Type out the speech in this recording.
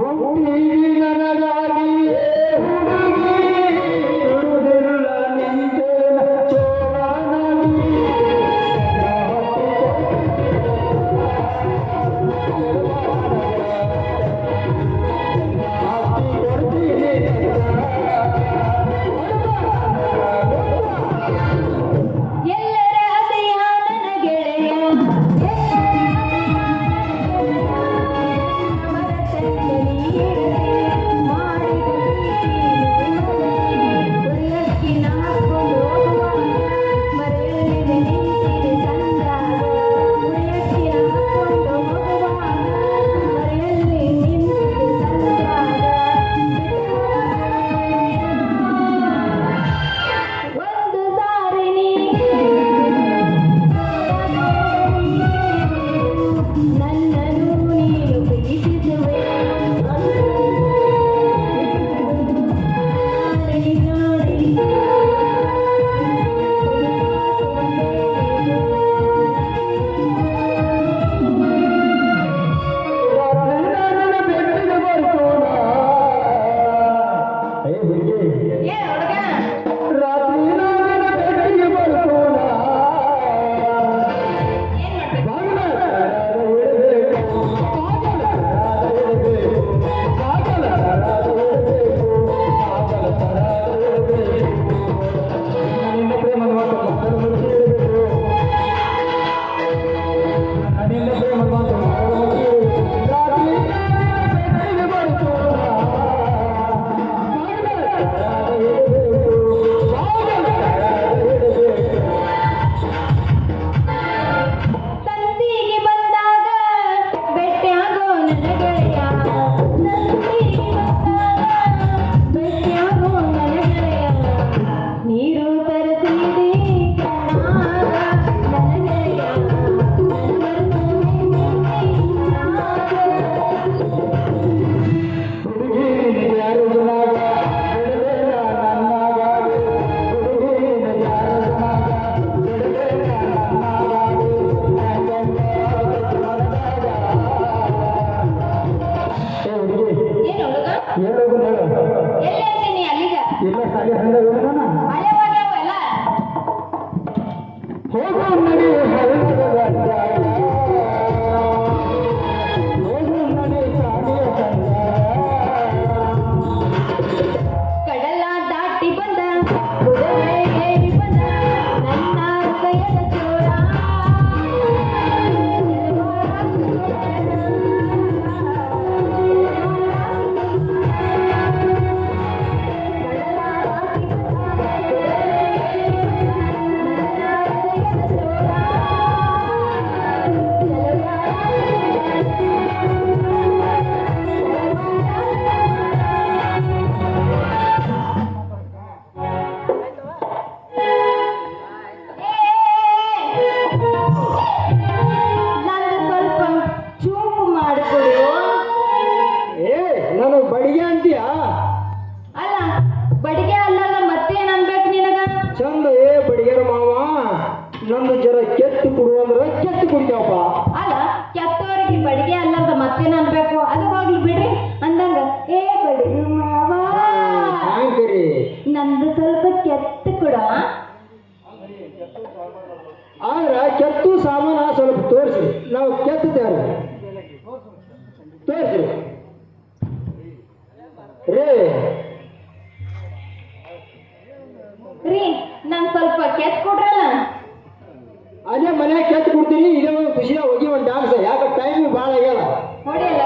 Hãy subscribe ಬಡಿಗೆ ಅಂತೀಯಾ? ಅಲ್ಲ ಬಡಿಗೆ ಅಲ್ಲಲ್ಲ ಮತ್ತೇನ್ ಅನ್ಬೇಕು ನಿನಗ? ಚಂದ ಏ ಬಡಿಗೆರ ಮಾವ ನಂದು ಜರ ಕೆತ್ತು ಕೊಡು ಅಂದ್ರೆ ಕೆತ್ತು ಕುಡಿತಾವಪ್ಪ. ಅಲ್ಲ ಕೆತ್ತವರಿಗೆ ಬಡಿಗೆ ಅಲ್ಲದ ಮತ್ತೇನ್ ಅನ್ಬೇಕು? ಅದು ಹೋಗ್ಲಿ ಬಿಡ್ರಿ ಅಂದಂಗ ಏ ಬಡಿಗೆ ಮಾವ ಹ್ಯಾಂಗ್ರಿ? ನಂದು ಸ್ವಲ್ಪ ಕೆತ್ತು ಕುಡ ಆದ್ರ ಕೆತ್ತು ಸಾಮಾನ ಸ್ವಲ್ಪ ತೋರಿಸಿ ನಾವು ಕೆತ್ತುತ್ತೇವೆ ತೋರಿಸಿ. ರೀ. ರೀ ನಂಗ್ ಸ್ವಲ್ಪ ಕೆತ್ ಕೊಡ್ರಲ್ಲ. ಅದೇ ಮನ್ಯಾಗ ಕೆತ್ ಕೊಡ್ತೀನಿ ಇದೇ ಖುಷಿಯಾಗಿ ಹೋಗಿ ಒಂದು ಡಾನ್ಸ್ ಯಾಕ ಟೈಮ್ ಭಾಳ ಆಗ್ಯದ. ಹೊಡೆಯಲ್ಲ